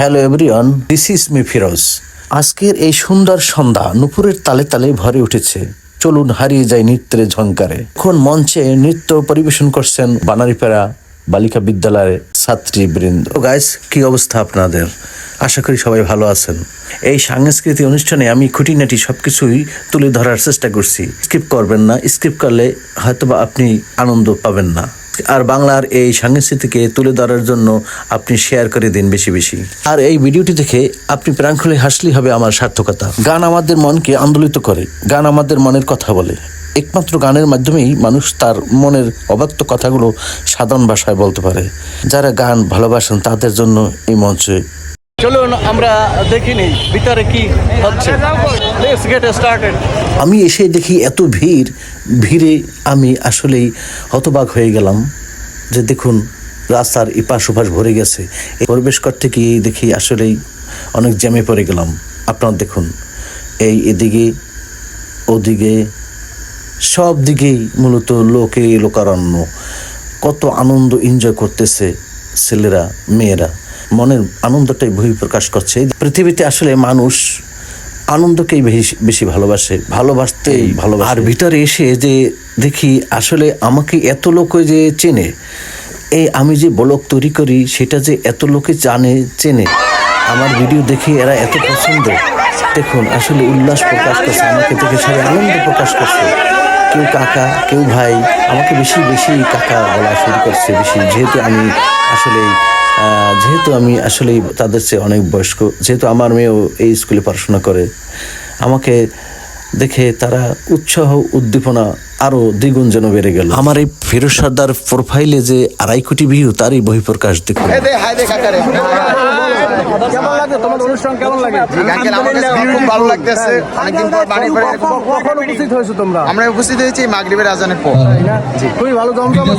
Hello everyone this is me Feroz আজকের এই সুন্দর সন্ধ্যা নুপুরের তালে তালে ভরে উঠেছে। চলুন হারিয়ে যায় নৃত্যের ঝঙ্কারে এখন মঞ্চে নৃত্য পরিবেশন করছেন বানারীপাড়া বালিকা বিদ্যালয়ের ছাত্রী বৃন্দ গাইস কি অবস্থা আপনাদের? আশা করি সবাই ভালো আছেন। এই সাংস্কৃতিক অনুষ্ঠানে আমি খুঁটিনাটি সবকিছুই তুলে ধরার চেষ্টা করছি। স্কিপ করবেন না স্কিপ করলে হয়তোবা আপনি আনন্দ পাবেন না। আর বাংলার এই সংস্কৃতিকে তুলে ধরার জন্য আপনি শেয়ার করে দিন বেশি বেশি। আর এই ভিডিওটি দেখে আপনি প্রাণ খুলে হাসলেই হবে আমার সার্থকতা। গান আমাদের মনকে আন্দোলিত করে, গান আমাদের মনের কথা বলে। একমাত্র গানের মাধ্যমেই মানুষ তার মনের অব্যক্ত কথাগুলো সাধারণ ভাষায় বলতে পারে। যারা গান ভালোবাসেন তাদের জন্য এই মঞ্চে চলুন, আমরা দেখি নিই ভিতরে কি হচ্ছে। লেটস গেট স্টার্টেড আমি এসে দেখি এত ভিড়, ভিড়ে আমি আসলেই হতবাক হয়ে গেলাম যে দেখুন, রাস্তার ইপাশ ওপাশ ভরে গেছে। এই প্রবেশ করতে গিয়ে দেখি আসলেই অনেক জ্যামে পড়ে গেলাম। আপনারা দেখুন, এই এদিকে, ওদিকে, সব দিকেই মূলত লোকে লোকারণ্য। কত আনন্দ এনজয় করতেছে ছেলেরা, মেয়েরা। মনের আনন্দটাই বহিঃপ্রকাশ করছে। পৃথিবীতে আসলে মানুষ আনন্দকেই বেশি ভালোবাসে ভালোবাসতেই ভালোবাসে। আর ভিতরে এসে যে দেখি আসলে আমাকে এত লোক যে চেনে এই আমি যে ব্লগ তৈরি করি সেটা যে এত লোকে জানে চেনে আমার ভিডিও দেখে এরা এত পছন্দ। দেখুন আসলে উল্লাস প্রকাশ করছে আমাকে দেখে সবাই আনন্দ প্রকাশ করছে। কেউ কাকা কেউ ভাই আমাকে বেশি বেশি কাকা বলা শুরু করছে বেশি। যেহেতু আমি আসলে যেহেতু আমি আসলে তাদের চেয়ে অনেক বয়স্ক যেহেতু আমার মেয়েও এই স্কুলে পড়াশোনা করে আমাকে দেখে তারা উৎসাহ উদ্দীপনা আরও দ্বিগুণ যেন বেড়ে গেল। আমার এই ফিরোজ সর্দার প্রোফাইলে যে আড়াই কোটি ভিউ তারই বহিঃপ্রকাশ দেখুন। কেমন লাগে তোমার অনুষ্ঠান কেমন লাগে? আঙ্কেল আমার কাছে খুব ভালো লাগতেছে। অনেকদিন পর বাড়ির পরে কখন উপস্থিত হয়েছো তোমরা? আমরা উপস্থিত হয়েছি মাগরিবের আজানের পর। খুবই ভালো জমজমা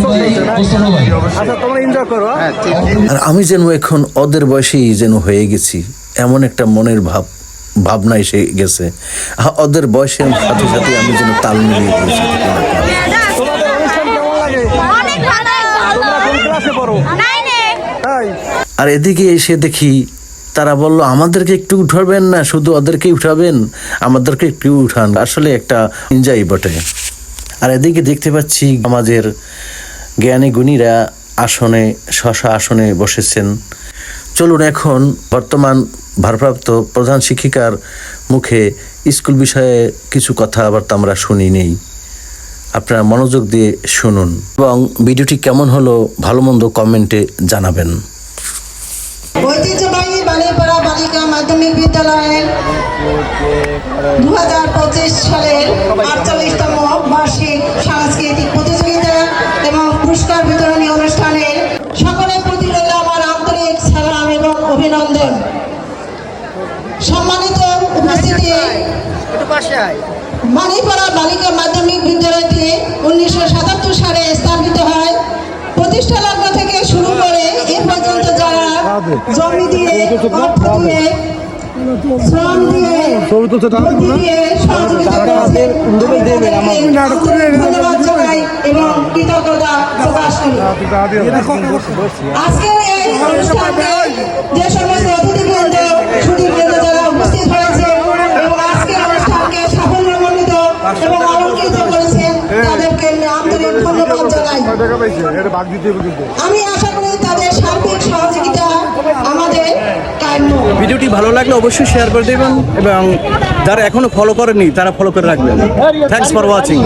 আচ্ছা তোমরা এনজয় করো হ্যাঁ? হ্যাঁ আর আমি যেন এখন ওদের বয়সেই যেন হয়ে গেছি এমন একটা মনের ভাব ভাবনা এসে গেছে। ওদের বয়সের সাথে সাথে আমি যেন তাল মিলিয়ে তাই? আর এদিকে এসে দেখি তারা বলল, আমাদেরকে একটু উঠাবেন না, শুধু ওদেরকে উঠাবেন, আমাদেরকে একটু উঠান। আসলে একটা এনজয় বটে। আর এদিকে দেখতে পাচ্ছি আমাদের জ্ঞানী গুণীরা আসনে, শশা আসনে বসেছেন। চলুন এখন বর্তমান ভারপ্রাপ্ত প্রধান শিক্ষিকার মুখে স্কুল বিষয়ে কিছু কথাবার্তা আমরা শুনি নেই। আপনারা মনোযোগ দিয়ে শুনুন এবং ভিডিওটি কেমন হলো, ভালো মন্দ কমেন্টে জানাবেন। মাধ্যমিক বিদ্যালয়ের দু হাজার পঁচিশ সালের আটচল্লিশতম বার্ষিক সাংস্কৃতিক প্রতিযোগিতা এবং পুরস্কার বিতরণী অনুষ্ঠানের সকলের প্রতি রইল আমার আন্তরিক সালাম এবং অভিনন্দন। সম্মানিত উপস্থিতি মানিপাড়া বালিকা মাধ্যমিক জমি দিয়ে অর্থ দিয়ে শ্রম দিয়ে বুদ্ধি দিয়ে সহযোগিতা করেছে। আমি ধন্যবাদ জানাই এবং কৃতজ্ঞতা প্রকাশ করি। আজকের এই অনুষ্ঠানে যে সমস্ত অতিথিবৃন্দ ছুটিবৃন্দ যারা উপস্থিত হয়েছে এবং আজকের অনুষ্ঠানকে সাফল্যমণ্ডিত এবং অলঙ্কৃত করেছেন তাদেরকে আন্তরিক ধন্যবাদ জানাই। আমি আশা করি তাদের সার্বিক সহযোগিতা ভিডিওটি ভালো লাগলে অবশ্যই শেয়ার করে দেবেন এবং যারা এখনও ফলো করেনি তারা ফলো করে রাখবেন। Thanks for watching